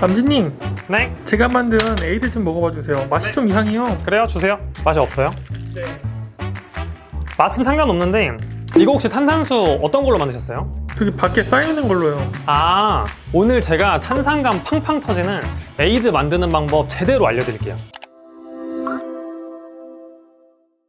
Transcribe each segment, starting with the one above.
남진님, 네? 제가 만든 에이드 좀 먹어봐 주세요. 맛이 좀 이상해요. 그래요? 주세요. 맛이 없어요? 네. 맛은 상관없는데 이거 혹시 탄산수 어떤 걸로 만드셨어요? 저기 밖에 쌓이는 걸로요. 아 오늘 제가 탄산감 팡팡 터지는 에이드 만드는 방법 제대로 알려드릴게요.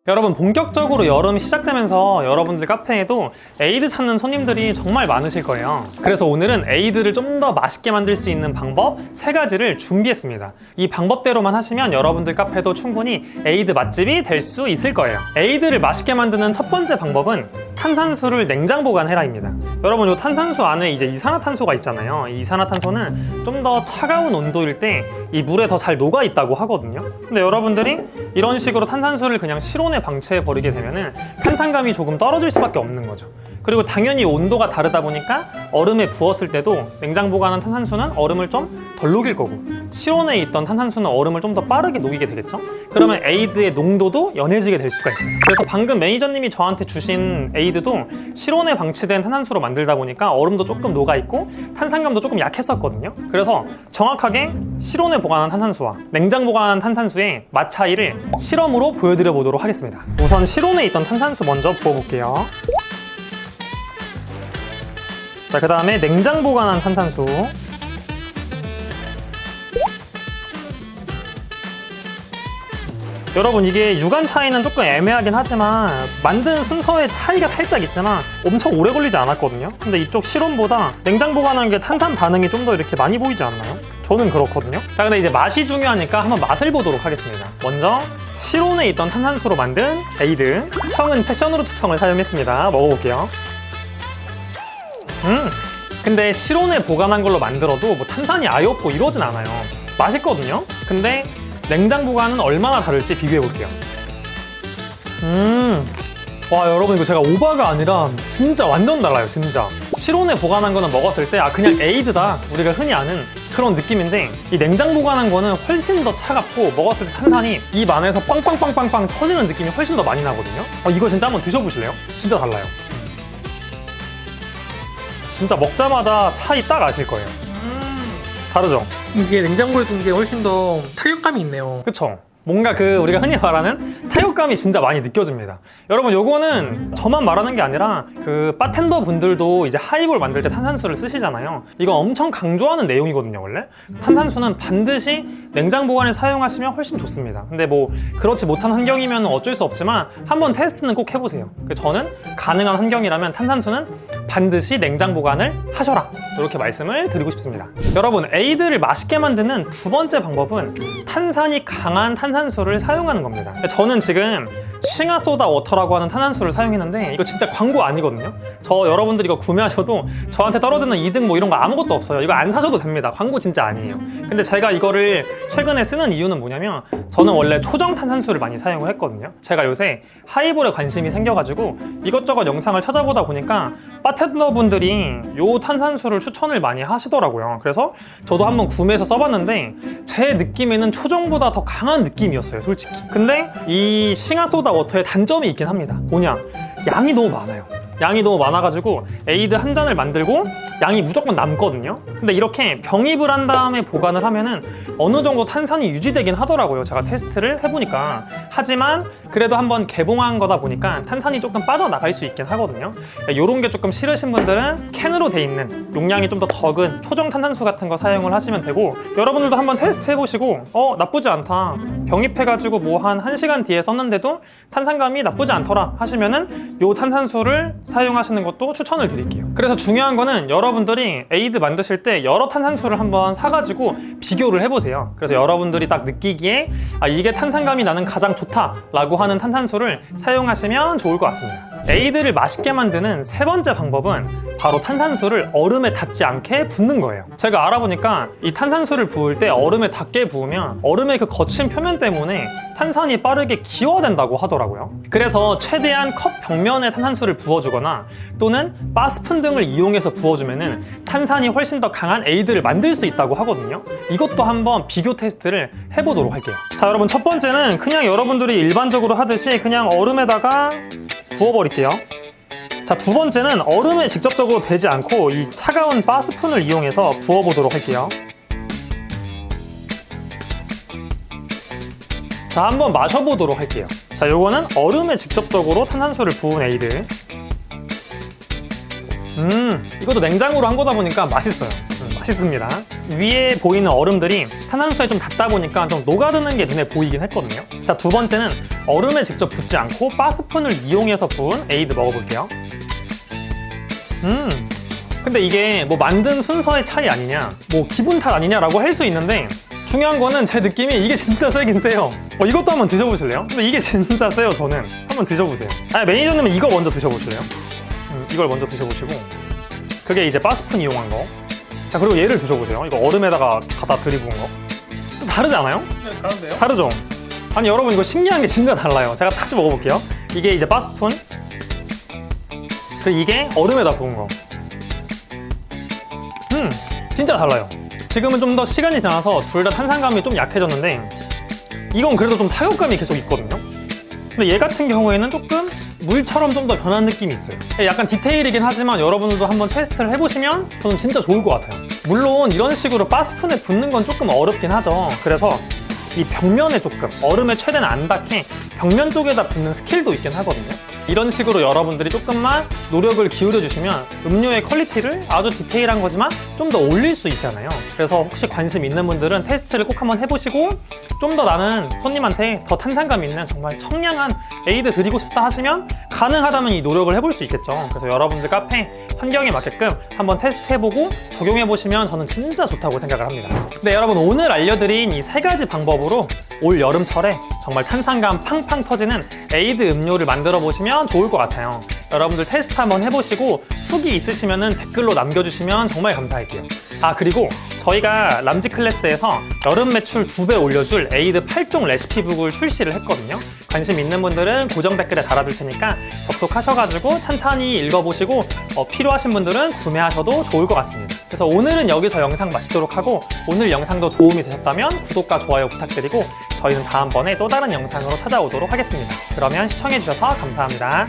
여러분 본격적으로 여름이 시작되면서 여러분들 카페에도 에이드 찾는 손님들이 정말 많으실 거예요. 그래서 오늘은 에이드를 좀 더 맛있게 만들 수 있는 방법 세 가지를 준비했습니다. 이 방법대로만 하시면 여러분들 카페도 충분히 에이드 맛집이 될 수 있을 거예요. 에이드를 맛있게 만드는 첫 번째 방법은 탄산수를 냉장 보관해라입니다. 여러분 이 탄산수 안에 이제 이산화탄소가 있잖아요. 이 이산화탄소는 좀 더 차가운 온도일 때 이 물에 더 잘 녹아 있다고 하거든요. 근데 여러분들이 이런 식으로 탄산수를 그냥 실온에 방치해 버리게 되면은 탄산감이 조금 떨어질 수밖에 없는 거죠. 그리고 당연히 온도가 다르다 보니까 얼음에 부었을 때도 냉장 보관한 탄산수는 얼음을 좀 덜 녹일 거고 실온에 있던 탄산수는 얼음을 좀 더 빠르게 녹이게 되겠죠. 그러면 에이드의 농도도 연해지게 될 수가 있어요. 그래서 방금 매니저님이 저한테 주신 에이드도 실온에 방치된 탄산수로 만들다 보니까 얼음도 조금 녹아 있고 탄산감도 조금 약했었거든요. 그래서 정확하게 실온에 보관한 탄산수와 냉장 보관한 탄산수의 맛 차이를 실험으로 보여드려 보도록 하겠습니다. 우선 실온에 있던 탄산수 먼저 부어볼게요. 자, 그 다음에 냉장 보관한 탄산수. 여러분 이게 유관 차이는 조금 애매하긴 하지만 만든 순서의 차이가 살짝 있지만 엄청 오래 걸리지 않았거든요. 근데 이쪽 실온보다 냉장 보관한 게 탄산 반응이 좀 더 이렇게 많이 보이지 않나요? 저는 그렇거든요. 자 근데 이제 맛이 중요하니까 한번 맛을 보도록 하겠습니다. 먼저 실온에 있던 탄산수로 만든 에이드 청은 패션으로트 청을 사용했습니다. 먹어볼게요 음 근데 실온에 보관한 걸로 만들어도 뭐 탄산이 아예 없고 이러진 않아요 맛있거든요 근데 냉장 보관은 얼마나 다를지 비교해 볼게요. 음. 와, 여러분, 이거 제가 오바가 아니라 진짜 완전 달라요, 진짜. 실온에 보관한 거는 먹었을 때, 아, 그냥 에이드다. 우리가 흔히 아는 그런 느낌인데, 이 냉장 보관한 거는 훨씬 더 차갑고, 먹었을 때 탄산이 입 안에서 빵빵빵빵빵 터지는 느낌이 훨씬 더 많이 나거든요. 어, 이거 진짜 한번 드셔보실래요? 진짜 달라요. 진짜 먹자마자 차이 딱 아실 거예요. 다르죠? 이게 냉장고에 둔 게 훨씬 더 타격감이 있네요. 그쵸? 뭔가 그 우리가 흔히 말하는 타격감이 진짜 많이 느껴집니다. 여러분 요거는 저만 말하는 게 아니라 그 바텐더 분들도 이제 하이볼 만들 때 탄산수를 쓰시잖아요. 이거 엄청 강조하는 내용이거든요, 원래. 탄산수는 반드시 냉장 보관에 사용하시면 훨씬 좋습니다. 근데 뭐 그렇지 못한 환경이면 어쩔 수 없지만 한번 테스트는 꼭 해보세요. 그 저는 가능한 환경이라면 탄산수는 반드시 냉장 보관을 하셔라. 이렇게 말씀을 드리고 싶습니다. 여러분, 에이드를 맛있게 만드는 두 번째 방법은 탄산이 강한 탄산수를 사용하는 겁니다. 저는 지금 싱하소다 워터라고 하는 탄산수를 사용했는데 이거 진짜 광고 아니거든요. 저 여러분들 이거 구매하셔도 저한테 떨어지는 이득 뭐 이런 거 아무것도 없어요. 이거 안 사셔도 됩니다. 광고 진짜 아니에요. 근데 제가 이거를 최근에 쓰는 이유는 뭐냐면 저는 원래 초정 탄산수를 많이 사용을 했거든요. 제가 요새 하이볼에 관심이 생겨가지고 이것저것 영상을 찾아보다 보니까 바텐더 분들이 요 탄산수를 추천을 많이 하시더라고요. 그래서 저도 한번 구매해서 써봤는데 제 느낌에는 초정보다 더 강한 느낌이었어요, 솔직히. 근데 이 싱하소다 워터의 단점이 있긴 합니다. 뭐냐? 양이 너무 많아요. 양이 너무 많아가지고 에이드 한 잔을 만들고 양이 무조건 남거든요. 근데 이렇게 병입을 한 다음에 보관을 하면은 어느 정도 탄산이 유지되긴 하더라고요. 제가 테스트를 해보니까. 하지만 그래도 한번 개봉한 거다 보니까 탄산이 조금 빠져나갈 수 있긴 하거든요. 이런 게 조금 싫으신 분들은 캔으로 돼 있는 용량이 좀 더 적은 초정 탄산수 같은 거 사용을 하시면 되고 여러분들도 한번 테스트 해보시고 어 나쁘지 않다 병입해가지고 뭐 한 1시간 뒤에 썼는데도 탄산감이 나쁘지 않더라 하시면은 요 탄산수를 사용하시는 것도 추천을 드릴게요 그래서 중요한 거는 여러 분들이 에이드 만드실 때 여러 탄산수를 한번 사가지고 비교를 해보세요. 그래서 여러분들이 딱 느끼기에 아 이게 탄산감이 나는 가장 좋다라고 하는 탄산수를 사용하시면 좋을 것 같습니다 에이드를 맛있게 만드는 세 번째 방법은 바로 탄산수를 얼음에 닿지 않게 붓는 거예요. 제가 알아보니까 이 탄산수를 부을 때 얼음에 닿게 부으면 얼음의 그 거친 표면 때문에 탄산이 빠르게 기화된다고 하더라고요. 그래서 최대한 컵 벽면에 탄산수를 부어주거나 또는 바스푼 등을 이용해서 부어주면은 탄산이 훨씬 더 강한 에이드를 만들 수 있다고 하거든요. 이것도 한번 비교 테스트를 해보도록 할게요. 자, 여러분 첫 번째는 그냥 여러분들이 일반적으로 하듯이 그냥 얼음에다가 부어버릴게요. 볼게요. 자, 두 번째는 얼음에 직접적으로 되지 않고 이 차가운 바스푼을 이용해서 부어보도록 할게요. 자, 한번 마셔보도록 할게요. 자, 요거는 얼음에 직접적으로 탄산수를 부은 에이드. 음, 이것도 냉장으로 한 거다 보니까 맛있어요. 음, 맛있습니다. 위에 보이는 얼음들이 탄산수에 좀 닿다 보니까 좀 녹아드는 게 눈에 보이긴 했거든요. 자, 두 번째는 얼음에 직접 붓지 않고 바스푼을 이용해서 부은 에이드 먹어볼게요. 음, 근데 이게 뭐 만든 순서의 차이 아니냐, 뭐 기분 탓 아니냐라고 할 수 있는데 중요한 거는 제 느낌이 이게 진짜 세긴 세요. 어, 이것도 한번 드셔보실래요? 근데 이게 진짜 세요, 저는. 한번 드셔보세요. 아, 매니저님은 이거 먼저 드셔보실래요? 음, 이걸 먼저 드셔보시고 그게 이제 바스푼 이용한 거. 자, 그리고 얘를 드셔보세요. 이거 얼음에다가 갖다 들이부은 거. 좀 다르지 않아요? 네, 다른데요? 다르죠? 아니 여러분 이거 신기한 게 진짜 달라요. 제가 다시 먹어볼게요. 이게 이제 바스푼. 그 이게 얼음에다 부은 거. 음, 진짜 달라요. 지금은 좀 더 시간이 지나서 둘 다 탄산감이 좀 약해졌는데 이건 그래도 좀 타격감이 계속 있거든요. 근데 얘 같은 경우에는 조금 물처럼 좀 더 변한 느낌이 있어요. 약간 디테일이긴 하지만 여러분들도 한번 테스트를 해보시면 저는 진짜 좋을 것 같아요. 물론 이런 식으로 바스푼에 붓는 건 조금 어렵긴 하죠. 그래서 이 벽면에 조금 얼음에 최대한 안 닿게 벽면 쪽에다 붓는 스킬도 있긴 하거든요. 이런 식으로 여러분들이 조금만 노력을 기울여 주시면 음료의 퀄리티를 아주 디테일한 거지만 좀 더 올릴 수 있잖아요. 그래서 혹시 관심 있는 분들은 테스트를 꼭 한번 해보시고 좀 더 나는 손님한테 더 탄산감 있는 정말 청량한 에이드 드리고 싶다 하시면 가능하다면 이 노력을 해볼 수 있겠죠. 그래서 여러분들 카페 환경에 맞게끔 한번 테스트해보고 적용해보시면 저는 진짜 좋다고 생각을 합니다. 네, 여러분 오늘 알려드린 이 세 가지 방법으로 올 여름철에 정말 탄산감 팡팡 터지는 에이드 음료를 만들어 보시면 좋을 것 같아요. 여러분들 테스트 한번 해보시고 후기 있으시면 댓글로 남겨주시면 정말 감사할게요. 아 그리고 저희가 람지 클래스에서 여름 매출 2배 올려줄 에이드 8종 레시피북을 출시를 했거든요. 관심 있는 분들은 고정 댓글에 달아둘 테니까 접속하셔가지고 천천히 읽어보시고 어, 필요하신 분들은 구매하셔도 좋을 것 같습니다. 그래서 오늘은 여기서 영상 마치도록 하고 오늘 영상도 도움이 되셨다면 구독과 좋아요 부탁드리고 저희는 다음번에 또 다른 영상으로 찾아오도록 하겠습니다. 그러면 시청해주셔서 감사합니다.